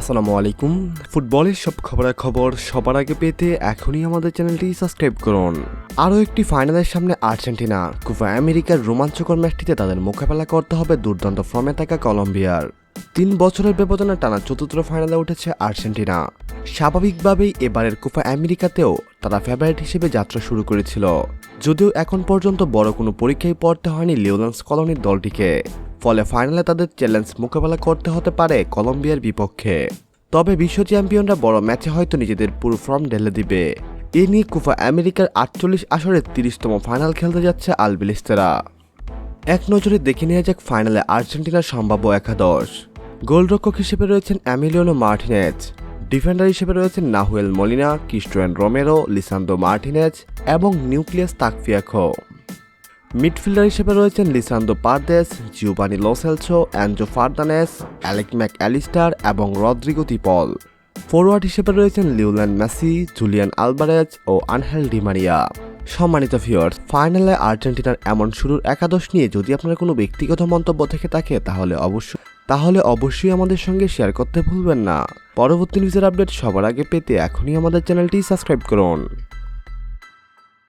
আসসালামু আলাইকুম। ফুটবলের সব খবরাখবর সবার আগে পেতে এখনই আমাদের চ্যানেলটি সাবস্ক্রাইব করুন। আরও একটি ফাইনালের সামনে আর্জেন্টিনা, কুফা আমেরিকার রোমাঞ্চকর ম্যাচটিতে তাদের মোকাবেলা করতে হবে দুর্দান্ত ফর্মে থাকা কলম্বিয়ার। তিন বছরের ব্যবধানে টানা চতুর্থ ফাইনালে উঠেছে আর্জেন্টিনা। স্বাভাবিকভাবেই এবারের কুফা আমেরিকাতেও তারা ফেভারিট হিসেবে যাত্রা শুরু করেছিল। যদিও এখন পর্যন্ত বড় কোনো পরীক্ষায় পড়তে হয়নি লিওলেন্স কলোনির দলটিকে। ফলে ফাইনালে তাদের চ্যালেঞ্জ মোকাবেলা করতে হতে পারে কলম্বিয়ার বিপক্ষে। তবে বিশ্ব চ্যাম্পিয়নরা বড় ম্যাচে হয়তো নিজেদের পুরো ফর্ম ঢেলে দিবে। এ নিয়ে কুফা আমেরিকার আটচল্লিশ আসরের তিরিশতম ফাইনাল খেলতে যাচ্ছে আলবিলিস্তেরা এক নজরে দেখে নেওয়া যাক ফাইনালে আর্জেন্টিনার সম্ভাব্য একাদশ। গোলরক্ষক হিসেবে রয়েছেন অ্যামিলিয়ানো মার্টিনেজ। ডিফেন্ডার হিসেবে রয়েছেন Nahuel Molina, Cristian Romero, Lisandro Martinez এবং নিউক্লিয়াস তাকফিয়াখো। মিডফিল্ডার হিসেবে রয়েছেন Lisandro Paredes Giovani Lo Celso Enzo Fernandez Alexis Mac Allister এবং রদ্রিগো তিপল ফরওয়ার্ড হিসেবে রয়েছেন লিওল্যান্ড মেসি জুলিয়ান আলবারেজ ও আনহেল ডিমারিয়া সম্মানিত ভিউয়ার্স ফাইনালে আর্জেন্টিনার এমন শুরুর একাদশ নিয়ে যদি আপনার কোনো ব্যক্তিগত মন্তব্য থেকে থাকে, তাহলে অবশ্যই তাহলে অবশ্যই আমাদের সঙ্গে শেয়ার করতে ভুলবেন না। পরবর্তী নিউজের আপডেট সবার আগে পেতে এখনই আমাদের চ্যানেলটি সাবস্ক্রাইব করুন।